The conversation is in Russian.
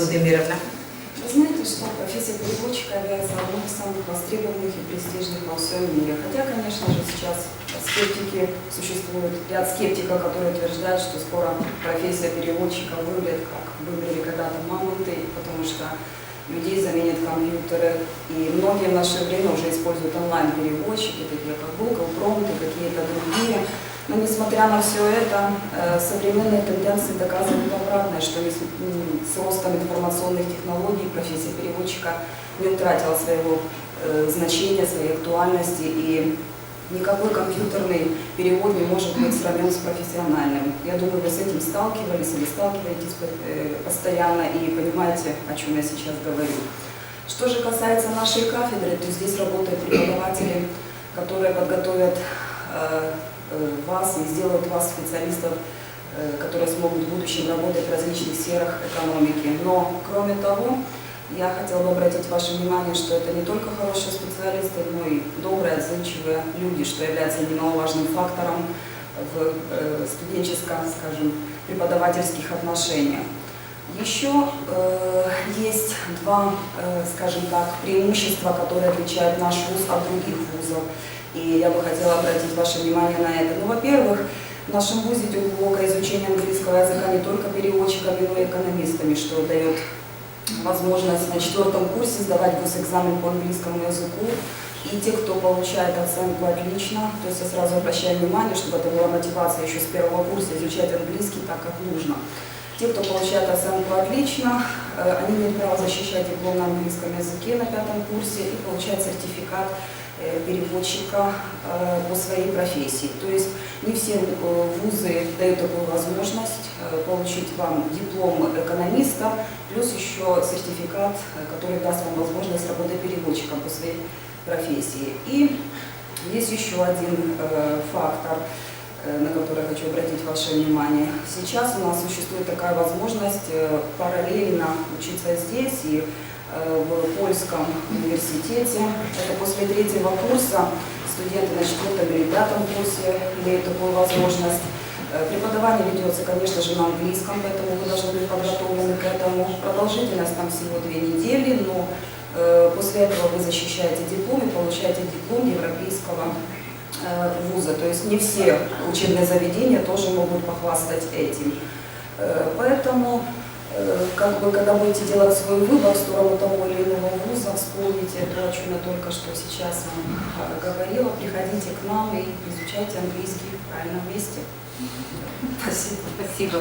Владимировна. Вы знаете, что профессия переводчика является одной из самых востребованных и престижных во всем мире. Хотя, конечно же, сейчас скептики, существует ряд скептиков, которые утверждают, что скоро профессия переводчика вымрет, как вымерли когда-то мамонты, потому что людей заменят компьютеры. И многие в наше время уже используют онлайн-переводчики, такие как Google, Prompt и какие-то другие. Но несмотря на все это, э, современные тенденции доказывают обратное, что с ростом информационных технологий профессия переводчика не утратила своего э, значения, своей актуальности, и никакой компьютерный перевод не может быть сравнен с профессиональным. Я думаю, вы с этим сталкивались или сталкиваетесь э, постоянно и понимаете, о чем я сейчас говорю. Что же касается нашей кафедры, то здесь работают преподаватели, которые подготовят вас и сделают вас специалистов, э, которые смогут в будущем работать в различных сферах экономики. Но, кроме того, я хотела бы обратить ваше внимание, что это не только хорошие специалисты, но и добрые, отзывчивые люди, что является немаловажным фактором в э, студенческом, скажем, преподавательских отношениях. Еще э, есть два, э, скажем так, преимущества, которые отличают наш вуз от других вузов. И я бы хотела обратить ваше внимание на это. Ну, во-первых, в нашем вузе идет глубокое изучение английского языка не только переводчиками, но и экономистами, что дает возможность на четвертом курсе сдавать госэкзамен по английскому языку. И те, кто получает оценку отлично, то есть я сразу обращаю внимание, чтобы это была мотивация еще с первого курса изучать английский так, как нужно. Те, кто получает оценку отлично, э, они имеют право защищать диплом на английском языке на пятом курсе и получать сертификат э, переводчика э, по своей профессии. То есть не все вузы дают такую возможность получить вам диплом экономиста, плюс еще сертификат, который даст вам возможность работать переводчиком по своей профессии. И есть еще один фактор, на который хочу обратить ваше внимание. Сейчас у нас существует такая возможность э, параллельно учиться здесь и э, в польском университете. Это после третьего курса студенты на четвертом или пятом курсе имеют такую возможность. Э, Преподавание ведется, конечно же, на английском, поэтому вы должны быть подготовлены к этому. Продолжительность там всего две недели, но э, после этого вы защищаете диплом и получаете диплом европейского э, вуза. То есть не все учебные заведения тоже могут похвастать этим. Э, Поэтому, э, как бы, когда будете делать свой выбор в сторону того или иного вуза, вспомните то, о чем я только что сейчас вам э, говорила, приходите к нам и изучайте английский в правильном месте. Спасибо. Спасибо.